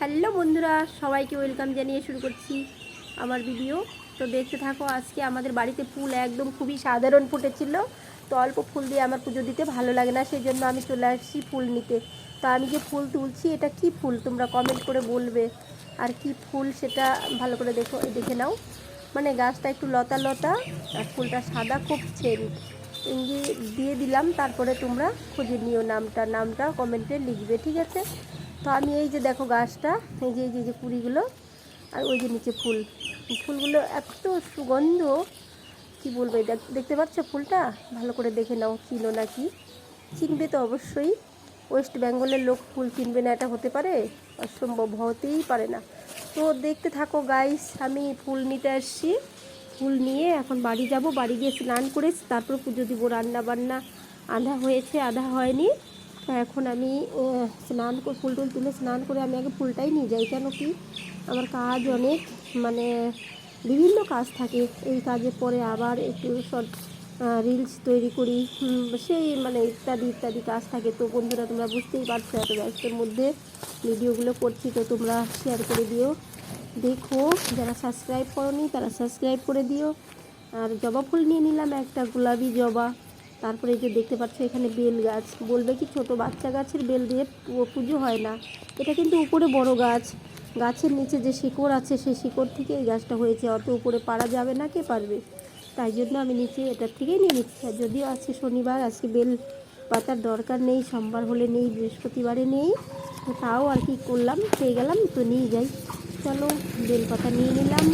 Hello বন্ধুরা, সবাইকে welcome জানিয়ে শুরু করছি আমার ভিডিও তো দেখতে থাকো, আজকে আমাদের বাড়িতে ফুল একদম খুবই সাধারণ ফুটেছিল। তো অল্প ফুল দিয়ে আমার পুজো দিতে ভালো লাগে না সেই জন্য আমি চলে আসছি ফুল নিতে। তো আমি যে ফুল তুলছি, এটা কি ফুল? তোমরা কমেন্ট করে বলবে। আর কি ফুল সেটা ভালো করে দেখো দেখে নাও। মানে গাছটা একটু লতা লতা, আর ফুলটা সাদা খুব সেন্ট ইঙ্গি দিয়ে দিলাম, তারপরে তোমরা খুঁজে নিও নামটা। নামটা কমেন্টে লিখবে, ঠিক আছে? তো আমি এই যে দেখো গাছটা, এই যে এই যে কুড়িগুলো, আর ওই যে নিচে ফুল। ফুলগুলো এত সুগন্ধ, কি বলব, দেখ- দেখতে পাচ্ছ ফুলটা? ভালো করে দেখে নাও, চিনো নাকি চিনবে তো অবশ্যই। ওয়েস্ট বেঙ্গলের লোক ফুল চিনবে না, এটা হতে পারে? অসম্ভব, হতেই পারে না। তো দেখতে থাকো গাইস আমি ফুল নিতে আসছি। ফুল নিয়ে এখন বাড়ি যাব। বাড়ি গিয়ে স্নান করে তারপর পুজো দিব। রান্না বান্না আধা হয়েছে, আধা হয়নি। এখন আমি স্নান করে, ফুল টুল তুলে স্নান করে আমি আগে ফুলটাই নিয়ে যাই, কেন কি আমার কাজ অনেক মানে বিভিন্ন কাজ থাকে। এই কাজের পরে আবার একটু শর্ট রিলস তৈরি করি সেই মানে ইত্যাদি ইত্যাদি কাজ থাকে। তো বন্ধুরা, তোমরা বুঝতেই পারছ এত ব্যস্তের মধ্যে ভিডিওগুলো করছি, তো তোমরা শেয়ার করে দিও। দেখো, যারা সাবস্ক্রাইব করনি, তারা সাবস্ক্রাইব করে দিও। আর জবা ফুল নিয়ে নিলাম একটা, গোলাপি জবা। তারপরে এই যে দেখতে পাচ্ছ এখানে বেল গাছ। বলবে কি ছোট বাচ্চা গাছের বেল দিয়ে পুজো হয় না। এটা কিন্তু উপরে বড় গাছ। গাছের নিচে যে শিকড় আছে, সেই শিকড় থেকে এই গাছটা হয়েছে। অত উপরে পারা যাবে না, কে পারবে? তাই জন্য আমি নিচে এটার থেকেই নিয়ে নিচ্ছি। আর যদিও আজকে শনিবার, আজকে বেল পাতার দরকার নেই, সোমবার হলে নেই, বৃহস্পতিবারে নেই তাও আর কি করলাম, পেয়ে গেলাম, তো নিয়ে যাই। চলো, বেল পাতা নিয়ে নিলাম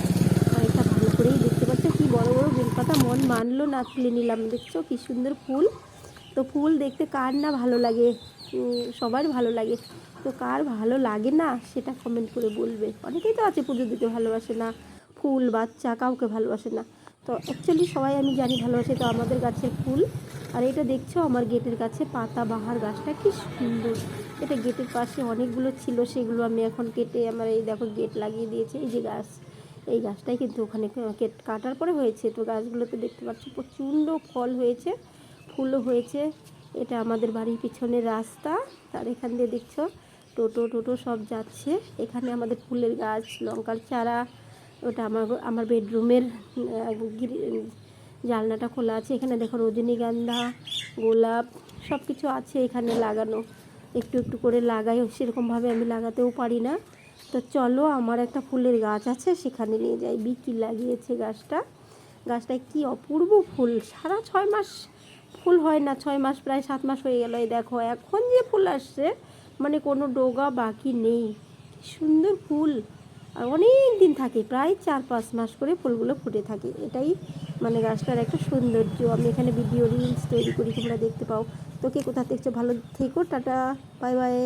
আর এটা ভালো করেই দেখতে পাচ্ছ কি বড় বড় বেলপাতা মন মানলো না তুলে নিলাম। দেখছ কি সুন্দর ফুল। তো ফুল দেখতে কার না ভালো লাগে? সবার ভালো লাগে। তো কার ভালো লাগে না সেটা কমেন্ট করে বলবে। অনেকেই তো আছে পুজো দিতে ভালোবাসে না, ফুল, বাচ্চা, কাউকে ভালোবাসে না। তো অ্যাকচুয়ালি সবাই আমি জানি ভালোবাসে, তো আমাদের গাছের ফুল। আর এটা দেখছ আমার গেটের কাছে পাতা বাহার গাছটা, কি সুন্দর। এটা গেটের পাশে অনেকগুলো ছিল, সেগুলো আমি এখন কেটে আমার এই দেখো গেট লাগিয়ে দিয়েছে, এই যে গাছ। এই গাছটাই কিন্তু ওখানে কেট কাটার পরে হয়েছে। তো গাছগুলোতে দেখতে পাচ্ছ প্রচণ্ড ফল হয়েছে, ফুলও হয়েছে। এটা আমাদের বাড়ির পিছনের রাস্তা, তার এখান দিয়ে দেখছ, টোটো টোটো সব যাচ্ছে। এখানে আমাদের ফুলের গাছ, লঙ্কার চারা, ওটা আমার আমার বেডরুমের জানলাটা খোলা আছে। এখানে দেখো রজনীগন্ধা, গোলাপ সব কিছু আছে এখানে লাগানো। একটু একটু করে লাগাই সেরকমভাবে আমি লাগাতেও পারি না। তো চলো, আমার একটা ফুলের গাছ আছে, সেখানে নিয়ে যাই। বিকি লাগিয়েছে গাছটা। গাছটায় কি অপূর্ব ফুল। সারা ছয় মাস ফুল হয় না, ছয় মাস, প্রায় সাত মাস হয়ে গেল। এই দেখো, এখন যে ফুল আসছে মানে কোনো ডোগা বাকি নেই। সুন্দর ফুল। আর অনেক দিন থাকে, প্রায় চার, পাঁচ মাস করে ফুলগুলো ফুটে থাকে। এটাই মানে গাছটার একটা সৌন্দর্য। আমি এখানে ভিডিও রিলস তৈরি করি, তোমরা দেখতে পাও। তোকে কোথা দেখছ ভালো থেকো, টাটা, বাই বাই।